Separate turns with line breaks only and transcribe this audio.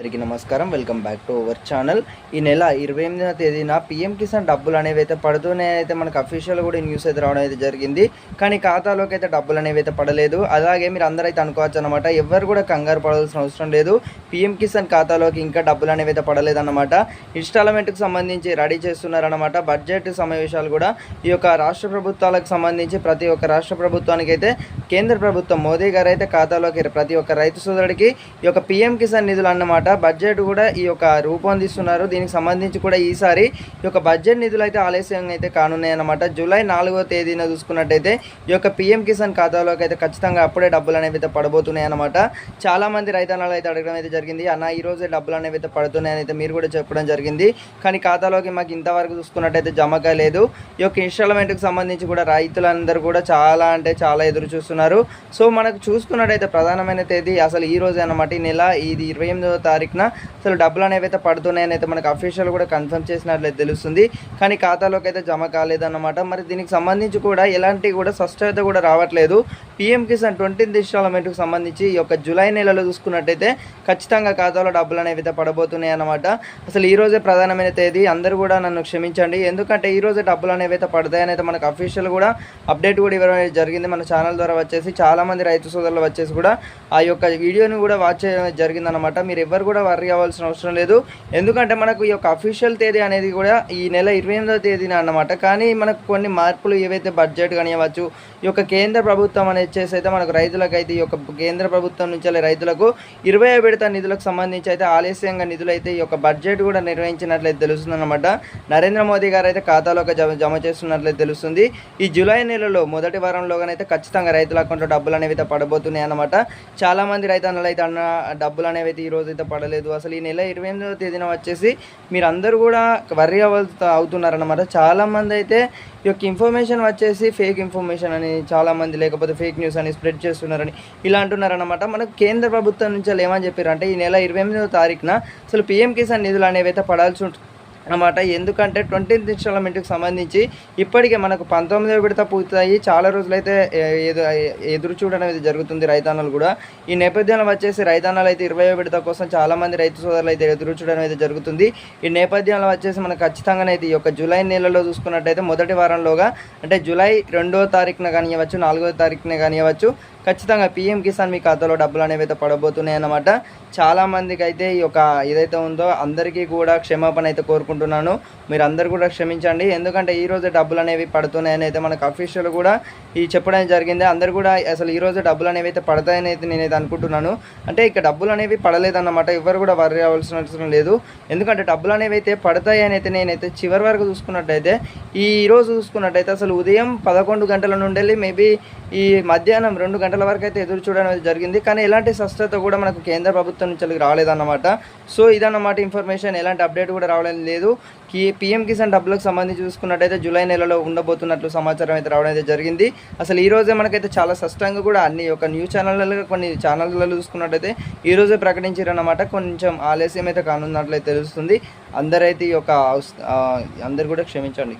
అందరికీ నమస్కారం. Welcome back to our channel. ఈ నెల ఇరవై ఎనిమిదవ తేదీన పిఎం కిసాన్ డబ్బులు అనేవి అయితే పడుతూనే అయితే మనకు అఫీషియల్ కూడా న్యూస్ అయితే రావడం అయితే జరిగింది. కానీ ఖాతాలోకి అయితే డబ్బులు అనేవి అయితే పడలేదు. అలాగే మీరు అందరూ అయితే అనుకోవచ్చు అనమాట ఎవరు కూడా కంగారు పడాల్సిన అవసరం లేదు. పిఎం కిసాన్ ఖాతాలోకి ఇంకా డబ్బులు అనేవి అయితే పడలేదు అనమాట ఇన్స్టాల్మెంట్కి సంబంధించి రెడీ చేస్తున్నారన్నమాట. బడ్జెట్ సమావేశాలు కూడా ఈ యొక్క రాష్ట్ర ప్రభుత్వాలకు సంబంధించి ప్రతి ఒక్క రాష్ట్ర ప్రభుత్వానికి అయితే కేంద్ర ప్రభుత్వం మోదీ గారు అయితే ఖాతాలోకి ప్రతి ఒక్క రైతు సోదరుడికి ఈ యొక్క పిఎం కిసాన్ నిధులు అన్నమాట. బడ్జెట్ కూడా ఈ యొక్క రూపొందిస్తున్నారు దీనికి సంబంధించి కూడా ఈసారి ఈ యొక్క బడ్జెట్ నిధులు అయితే ఆలస్యంగా అయితే కానున్నాయన్నమాట జూలై నాలుగో తేదీన చూసుకున్నట్టయితే ఈ యొక్క పిఎం కిసాన్ ఖాతాలోకి అయితే ఖచ్చితంగా అప్పుడే డబ్బులు అనేవి అయితే పడబోతున్నాయి అనమాట చాలా మంది రైతన్నాలు అయితే అడగడం అయితే జరిగింది. అన్న ఈ రోజే డబ్బులు అనేవి అయితే పడుతున్నాయని అయితే మీరు కూడా చెప్పడం జరిగింది. కానీ ఖాతాలోకి మాకు ఇంతవరకు చూసుకున్నట్టయితే జమ కాలేదు ఈ యొక్క ఇన్స్టాల్మెంట్కి సంబంధించి కూడా రైతులందరూ కూడా చాలా అంటే చాలా ఎదురు చూస్తున్నారు. సో మనకు చూసుకున్నట్టయితే ప్రధానమైన తేదీ అసలు ఈ రోజే అన్నమాట. ఈ నెల ఇది ఇరవై ఎనిమిదవ తారీఖున. అసలు డబ్బులు అనేవి అయితే పడుతున్నాయని అయితే మనకు అఫీషియల్ కూడా కన్ఫర్మ్ చేసినట్లయితే తెలుస్తుంది. కానీ ఖాతాలోకి అయితే జమ కాలేదన్నమాట. మరి దీనికి సంబంధించి కూడా ఎలాంటి కూడా స్పష్టత కూడా రావట్లేదు. పిఎం కిసాన్ ట్వంటీ ఇన్స్టాల్మెంట్కి సంబంధించి ఈ యొక్క జూలై నెలలో చూసుకున్నట్టయితే ఖచ్చితంగా ఖాతాలో డబ్బులు అనేవి అయితే పడబోతున్నాయి అన్నమాట. అసలు ఈ రోజే ప్రధానమైన తేదీ. అందరూ కూడా నన్ను క్షమించండి. ఎందుకంటే ఈ రోజే డబ్బులు అనేవి అయితే పడతాయని అయితే మనకు అఫీషియల్ కూడా అప్డేట్ కూడా ఇవ్వడం జరిగింది మన ఛానల్ ద్వారా వచ్చేసి. చాలామంది రైతు సోదరులు వచ్చేసి కూడా ఆ యొక్క వీడియోని కూడా వాచ్ చేయడం జరిగిందనమాట మీరు ఎవరు కూడా వర్రీ అవ్వాల్సిన అవసరం లేదు. ఎందుకంటే మనకు ఈ యొక్క అఫీషియల్ తేదీ అనేది కూడా ఈ నెల ఇరవై ఎనిమిదవ తేదీన అన్నమాట. కానీ మనకు కొన్ని మార్పులు ఏవైతే బడ్జెట్ కానివ్వచ్చు ఈ యొక్క కేంద్ర ప్రభుత్వం అనేది అయితే మనకు రైతులకు అయితే ఈ యొక్క కేంద్ర ప్రభుత్వం నుంచి రైతులకు ఇరవై విడత నిధులకు సంబంధించి అయితే ఆలస్యంగా నిధులు అయితే ఈ యొక్క బడ్జెట్ కూడా నిర్వహించినట్లయితే తెలుస్తుందన్నమాట. నరేంద్ర మోదీ గారు అయితే ఖాతాలోకి జమ జమ చేస్తున్నట్లయితే తెలుస్తుంది. ఈ జూలై నెలలో మొదటి వారంలోగానైతే ఖచ్చితంగా రైతుల అకౌంట్లో డబ్బులు అనేవి అయితే పడబోతున్నాయి అన్నమాట చాలా మంది రైతన్నలు అయితే అన్న డబ్బులు అనేవి అయితే ఈ రోజు అయితే పడలేదు. అసలు ఈ నెల ఇరవై ఎనిమిదవ తేదీన వచ్చేసి మీరు అందరూ కూడా వర్రీ అవ్వ అవుతున్నారన్నమాట. చాలామంది అయితే ఈ యొక్క ఇన్ఫర్మేషన్ వచ్చేసి ఫేక్ ఇన్ఫర్మేషన్ అని చాలామంది లేకపోతే ఫేక్ న్యూస్ అని స్ప్రెడ్ చేస్తున్నారని ఇలా అంటున్నారనమాట మనకు కేంద్ర ప్రభుత్వం నుంచి వాళ్ళు ఏమని చెప్పారంటే ఈ నెల ఇరవై ఎనిమిదవ తారీఖున అసలు పిఎం కిసాన్ నిధులు అనేవి అయితే పడాల్సి ఉంటుంది అనమాట ఎందుకంటే ట్వంటీన్త్ ఇన్స్టాల్మెంట్కి సంబంధించి ఇప్పటికే మనకు పంతొమ్మిదవ విడత పూర్తయి చాలా రోజులైతే ఎదురు చూడడం అనేది జరుగుతుంది రైతాన్నలు కూడా. ఈ నేపథ్యంలో వచ్చేసి రైతాన్నలు అయితే ఇరవై విడత కోసం చాలామంది రైతు సోదరులు అయితే ఎదురు చూడడం అయితే జరుగుతుంది. ఈ నేపథ్యంలో వచ్చేసి మనకు ఖచ్చితంగానైతే ఈ యొక్క జూలై నెలలో చూసుకున్నట్టయితే మొదటి వారంలోగా అంటే జూలై రెండో తారీఖున కానివ్వచ్చు నాలుగో తారీఖున కానివ్వచ్చు ఖచ్చితంగా పిఎం కిసాన్ మీ ఖాతాలో డబ్బులు అనేవి అయితే పడబోతున్నాయి అన్నమాట చాలా మందికి అయితే ఈ యొక్క ఏదైతే ఉందో అందరికీ కూడా క్షమాపణ అయితే కోరుకుంటున్నాను మీరు అందరు కూడా క్షమించండి. ఎందుకంటే ఈ రోజు డబ్బులు అనేవి పడుతున్నాయని అయితే మనకు అఫీషియల్ కూడా ఈ చెప్పడం జరిగింది. అందరు కూడా అసలు ఈ రోజు డబ్బులు అనేవి అయితే పడతాయని అయితే నేనైతే అనుకుంటున్నాను. అంటే ఇక డబ్బులు అనేవి పడలేదన్నమాట. ఎవరు కూడా వర్రీ అవ్వాల్సిన అవసరం లేదు. ఎందుకంటే డబ్బులు అనేవి అయితే పడతాయి అని అయితే నేనైతే చివరి వరకు చూసుకున్నట్టయితే ఈ రోజు చూసుకున్నట్టయితే అసలు ఉదయం పదకొండు గంటల నుండి మేబీ ఈ మధ్యాహ్నం రెండు గంటల వరకు అయితే ఎదురు చూడడం జరిగింది. కానీ ఎలాంటి స్పష్టత కూడా మనకు కేంద్ర ప్రభుత్వం నుంచి రాలేదన్నమాట. సో ఇదన్నమాట ఇన్ఫర్మేషన్ ఎలాంటి అప్డేట్ కూడా రావడం లేదు. ఈ పిఎం కిసాన్ డబ్బులకు సంబంధించి చూసుకున్నట్టయితే జూలై నెలలో ఉండబోతున్నట్లు సమాచారం అయితే రావడం అయితే జరిగింది. అసలు ఈ రోజే మనకైతే చాలా స్పష్టంగా కూడా అన్ని ఒక న్యూస్ ఛానళ్ళలో కొన్ని ఛానళ్ళలో చూసుకున్నట్టయితే ఈ రోజే ప్రకటించారన్నమాట. కొంచెం ఆలస్యం అయితే కానున్నట్లయితే తెలుస్తుంది. అందరైతే ఈ యొక్క అందరు కూడా క్షమించండి.